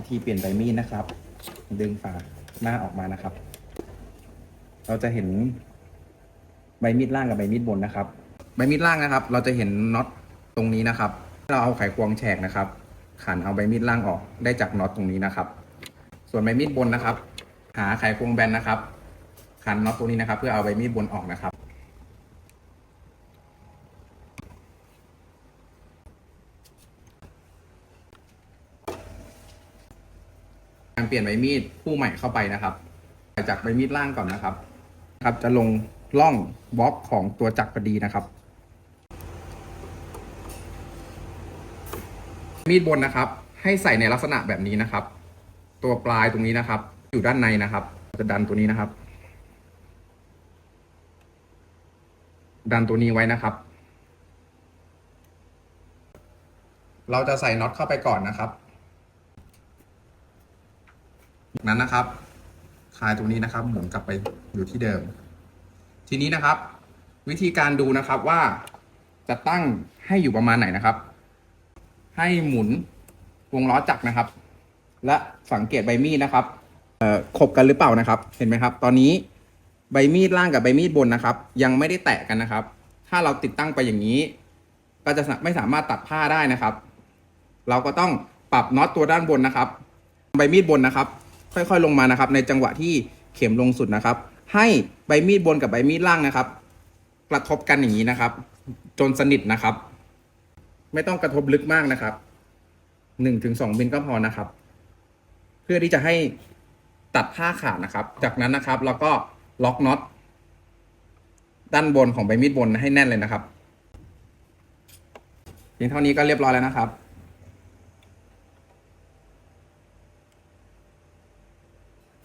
วิธีเปลี่ยนใบมีดนะครับ ดึงฝาหน้าออกมานะครับ เราจะเห็นใบมีดล่างกับใบมีดบนนะครับ ใบมีดล่างนะครับ เราจะเห็นน็อตตรงนี้นะครับ เราเอาไขควงแฉกนะครับ ขันเอาใบมีดล่างออกได้จากน็อตตรงนี้นะครับ ส่วนใบมีดบนนะครับ หาไขควงแบนนะครับ ขันน็อตตรงนี้นะครับ เพื่อเอาใบมีดบนออกนะครับ การ เปลี่ยนใบมีดคู่ใหม่เข้าไปนะครับ จากใบมีดล่างก่อนนะครับ ครับจะลงล่องบล็อกของตัวจักรพอดีนะครับ มีดบนนะครับ ให้ใส่ในลักษณะแบบนี้นะครับ ตัวปลายตรงนี้นะครับ อยู่ด้านในนะครับ จะดันตัวนี้นะครับ ดันตัวนี้ไว้นะครับ เราจะใส่น็อตเข้าไปก่อนนะครับ จากนั้นนะครับคลายตรงนี้นะครับ หมุนกลับไปอยู่ที่เดิม ทีนี้นะครับ วิธีการดูนะครับว่าจะตั้งให้อยู่ประมาณไหนนะครับ ให้หมุนวงล้อจักรนะครับ และสังเกตใบมีดนะครับเอ่อขบกันหรือเปล่านะครับ เห็นไหมครับ ตอนนี้ใบมีดล่างกับใบมีดบนนะครับ ยังไม่ได้แตะกันนะครับ ถ้าเราติดตั้งไปอย่างนี้ ก็จะไม่สามารถตัดผ้าได้นะครับ เราก็ต้องปรับน็อตตัวด้านบนนะครับ ใบมีดบนนะครับ ค่อยๆลงมานะครับ ในจังหวะที่เข็มลงสุดนะครับ ให้ใบมีดบนกับใบมีดล่างนะครับ กระทบกันอย่างนี้นะครับ จนสนิทนะครับ ไม่ต้องกระทบลึกมากนะครับหนึ่งถึงสองมิลก็พอนะครับ เพื่อที่จะให้ตัดผ้าขาดนะครับ จากนั้นนะครับเราก็ล็อกน็อตด้านบนของใบมีดบนให้แน่นเลยนะครับเพียงเท่านี้ก็เรียบร้อยแล้วนะครับ